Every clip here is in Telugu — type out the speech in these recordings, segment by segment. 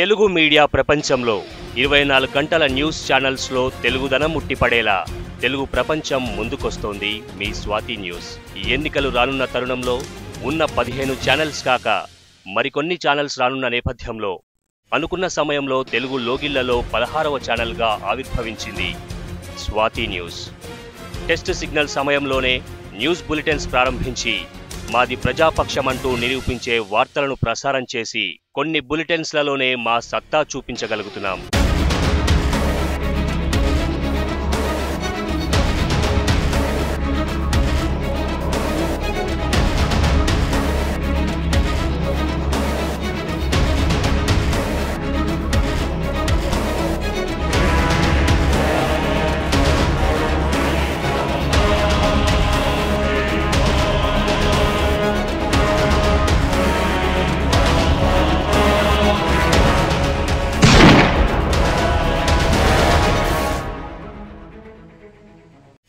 తెలుగు మీడియా ప్రపంచంలో ఇరవై నాలుగు గంటల న్యూస్ ఛానల్స్లో తెలుగుదనం ముట్టిపడేలా తెలుగు ప్రపంచం ముందుకొస్తోంది మీ స్వాతి న్యూస్. ఈ ఎన్నికలు రానున్న తరుణంలో ఉన్న పదిహేను ఛానల్స్ కాక మరికొన్ని ఛానల్స్ రానున్న నేపథ్యంలో అనుకున్న సమయంలో తెలుగు లోగిళ్ళలో పదహారవ ఛానల్గా ఆవిర్భవించింది స్వాతి న్యూస్. టెస్ట్ సిగ్నల్ సమయంలోనే న్యూస్ బులెటిన్స్ ప్రారంభించి మాది ప్రజాపక్షమంటూ నిరూపించే వార్తలను ప్రసారం చేసి కొన్ని బులెటిన్స్లలోనే మా సత్తా చూపించగలుగుతున్నాం.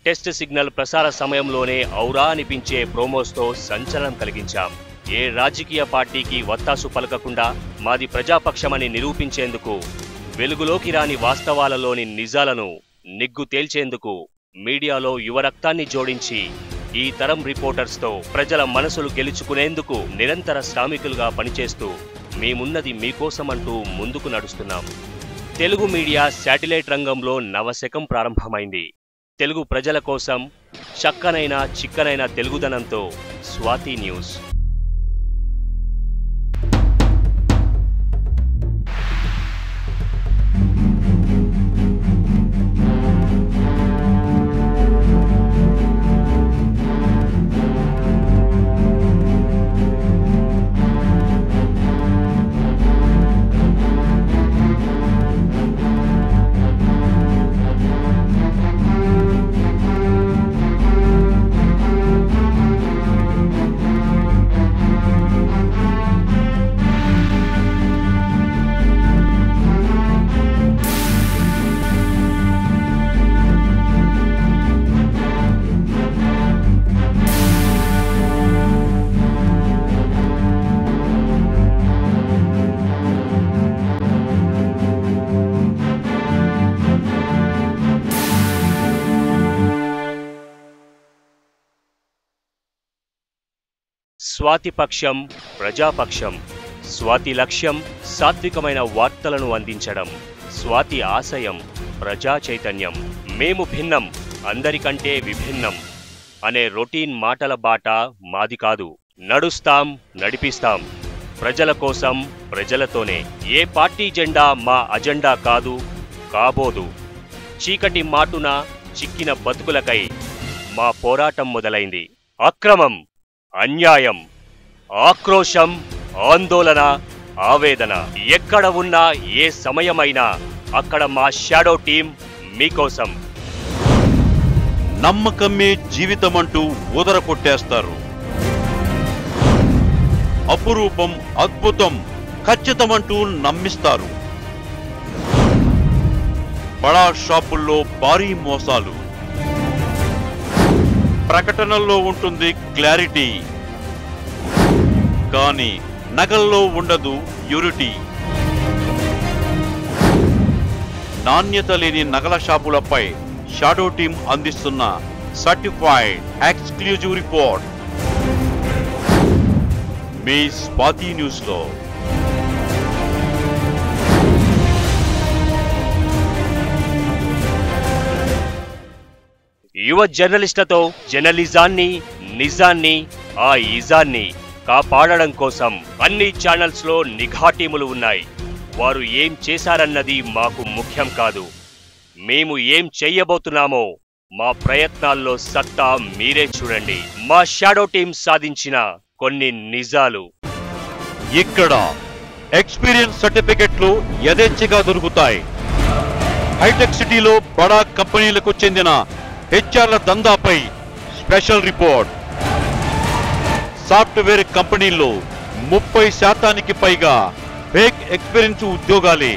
టెస్ట్ సిగ్నల్ ప్రసార సమయంలోనే ఔరా అనిపించే ప్రోమోస్తో సంచలనం కలిగించాం. ఏ రాజకీయ పార్టీకి వత్తాసు పలకకుండా మాది ప్రజాపక్షమని నిరూపించేందుకు వెలుగులోకి రాని వాస్తవాలలోని నిజాలను నిగ్గు తేల్చేందుకు మీడియాలో యువరక్తాన్ని జోడించి ఈ తరం రిపోర్టర్స్తో ప్రజల మనసులు గెలుచుకునేందుకు నిరంతర శ్రామికులుగా పనిచేస్తూ మేమున్నది మీకోసమంటూ ముందుకు నడుస్తున్నాం. తెలుగు మీడియా శాటిలైట్ రంగంలో నవశకం ప్రారంభమైంది. తెలుగు ప్రజల కోసం చక్కనైన చిక్కనైన తెలుగుదనంతో స్వాతి న్యూస్. స్వాతిపక్షం ప్రజాపక్షం. స్వాతి లక్ష్యం సాత్వికమైన వార్తలను అందించడం. స్వాతి ఆశయం ప్రజా చైతన్యం. మేము భిన్నం అందరికంటే విభిన్నం అనే రొటీన్ మాటల బాట మాది కాదు. నడుస్తాం నడిపిస్తాం. ప్రజల కోసం ప్రజలతోనే. ఏ పార్టీ జెండా మా అజెండా కాదు కాబోదు. చీకటి మాటున చిక్కిన బతుకులకై మా పోరాటం మొదలైంది. అక్రమం అన్యాయం. ఆక్రోశం ఆందోళన ఆవేదన. ఎక్కడ ఉన్నా ఏ సమయమైనా అక్కడ మా షాడో టీం మీకోసం. నమ్మకమే జీవితమంటూ ఉదర కొట్టేస్తారు అపురూపం అద్భుతం ఖచ్చితమంటూ నమ్మిస్తారు. బడా షాపుల్లో భారీ మోసాలు. ప్రకటనల్లో ఉంటుంది క్లారిటీ. కానీ నగల్లో ఉండదు యూరిటీ. నాణ్యత లేని నగల షాపులపై షాడో టీం అందిస్తున్న సర్టిఫైడ్ ఎక్స్క్లూజివ్ రిపోర్ట్. మీ స్వాతి న్యూస్లో. యువ జర్నలిస్టులతో జర్నలిజాన్ని నిజాన్ని ఆ ఇజాన్ని కాపాడడం కోసం అన్ని ఛానల్స్లో నిఘా టీములు ఉన్నాయి. వారు ఏం చేశారన్నది మాకు ముఖ్యం కాదు. మేము ఏం చెయ్యబోతున్నామో మా ప్రయత్నాల్లో సత్తా మీరే చూడండి. మా షాడో టీం సాధించిన కొన్ని నిజాలు. ఇక్కడ ఎక్స్పీరియన్స్ సర్టిఫికెట్లు యథేచ్ఛగా దొరుకుతాయి. హైటెక్ సిటీలో బడా కంపెనీలకు చెందిన హెచ్ఆర్ల దందాపై స్పెషల్ రిపోర్ట్. సాఫ్ట్వేర్ కంపెనీల్లో ముప్పై శాతానికి పైగా ఫేక్ ఎక్స్పీరియన్స్ ఉద్యోగాలే.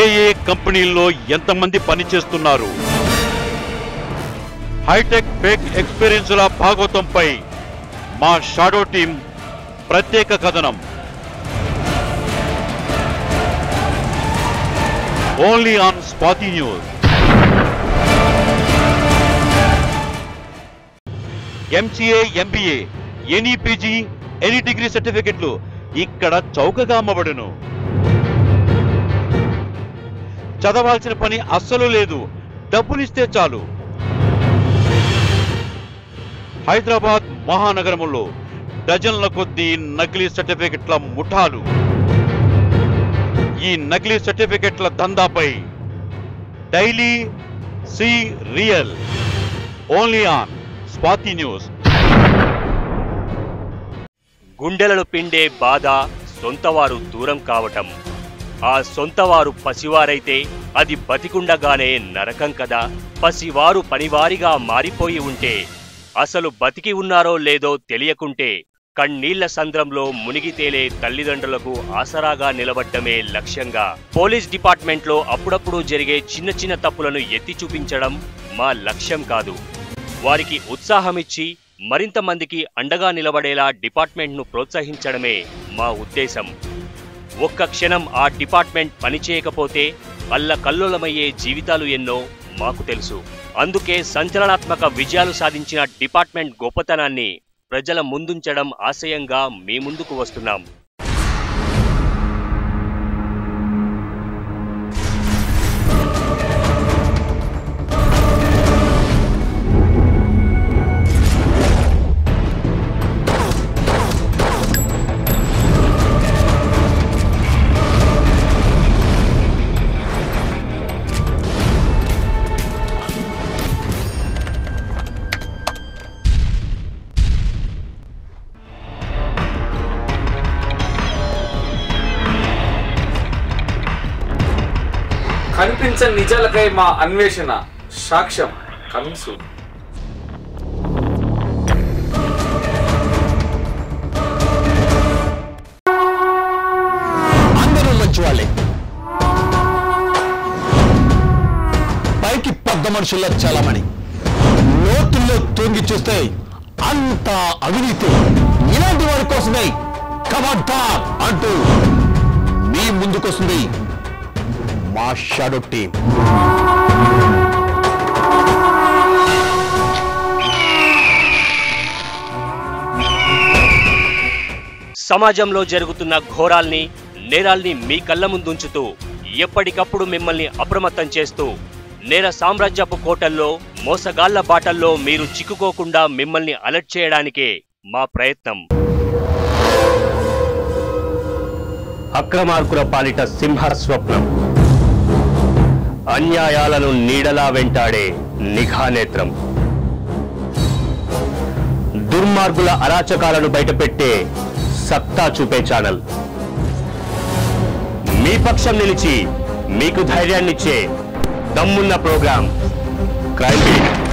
ఏ ఏ కంపెనీల్లో ఎంతమంది పనిచేస్తున్నారు? హైటెక్ ఫేక్ ఎక్స్పీరియన్స్ల భాగోతంపై మా షాడో టీం ప్రత్యేక కథనం. Only on Swathi news. MCA MBA any PG any degree సర్టిఫికెట్లు ఇక్కడ చౌకగా అమ్మబడును. చదవాల్సిన పని అస్సలు లేదు. డబ్బులిస్తే చాలు. హైదరాబాద్ మహానగరములో డజన్ల కొద్దీ నకిలీ సర్టిఫికెట్ల ముఠాలు. ఈ నకిలీ సర్టిఫికెట్ల దందాపై daily serial only on Swathi news. గుండెలను పిండే బాధ సొంతవారు దూరం కావటం. ఆ సొంతవారు పసివారైతే అది బతికుండగానే నరకం కదా. పసివారు పనివారిగా మారిపోయి ఉంటే అసలు బతికి ఉన్నారో లేదో తెలియకుంటే కన్నీళ్ళ సంద్రంలో మునిగితేలే తల్లిదండ్రులకు ఆసరాగా నిలబడ్డమే లక్ష్యంగా పోలీస్ డిపార్ట్మెంట్లో అప్పుడప్పుడు జరిగే చిన్న చిన్న తప్పులను ఎత్తి చూపించడం మా లక్ష్యం కాదు. వారికి ఉత్సాహమిచ్చి మరింత మందికి అండగా నిలబడేలా డిపార్ట్మెంట్ను ప్రోత్సహించడమే మా ఉద్దేశం. ఒక్క క్షణం ఆ డిపార్ట్మెంట్ పనిచేయకపోతే అల్లకల్లోలమయ్యే జీవితాలు ఎన్నో మాకు తెలుసు. అందుకే సంచలనాత్మక విజయాలు సాధించిన డిపార్ట్మెంట్ గొప్పతనాన్ని ప్రజల ముందుంచడం ఆశయంగా మీ ముందుకు వస్తున్నాం. కనిపించని నిజాలకై మా అన్వేషణ సాక్ష్యం కమింగ్ సూన్. అందరూ మంచి వాళ్ళే. పైకి పెద్ద మనుషుల్లో చలమణి. లోతుల్లో తొంగి చూస్తే అంత అవినీతి. ఇలాంటి వారి కోసమే కమాంటార్ అంటూ మీ ముందుకొస్తుంది మా షాడో టీం. సమాజంలో జరుగుతున్న ఘోరాల్ని నేరాల్ని మీ కళ్ళ ముందుంచుతూ ఎప్పటికప్పుడు మిమ్మల్ని అప్రమత్తం చేస్తూ నేర సామ్రాజ్యపు కోటల్లో మోసగాళ్ళ బాటల్లో మీరు చిక్కుకోకుండా మిమ్మల్ని అలర్ట్ చేయడానికే మా ప్రయత్నం. అక్రమార్కుల పాలిట సింహ స్వప్నం అన్యాయాలను నీడలా వెంటాడే నిఘా నేత్రం. దుర్మార్గుల అరాచకాలను బయటపెట్టే సత్తా చూపే ఛానల్. మీ పక్షం నిలిచి మీకు ధైర్యాన్నిచ్చే దమ్మున్న ప్రోగ్రాం క్రైమ్ బీట్.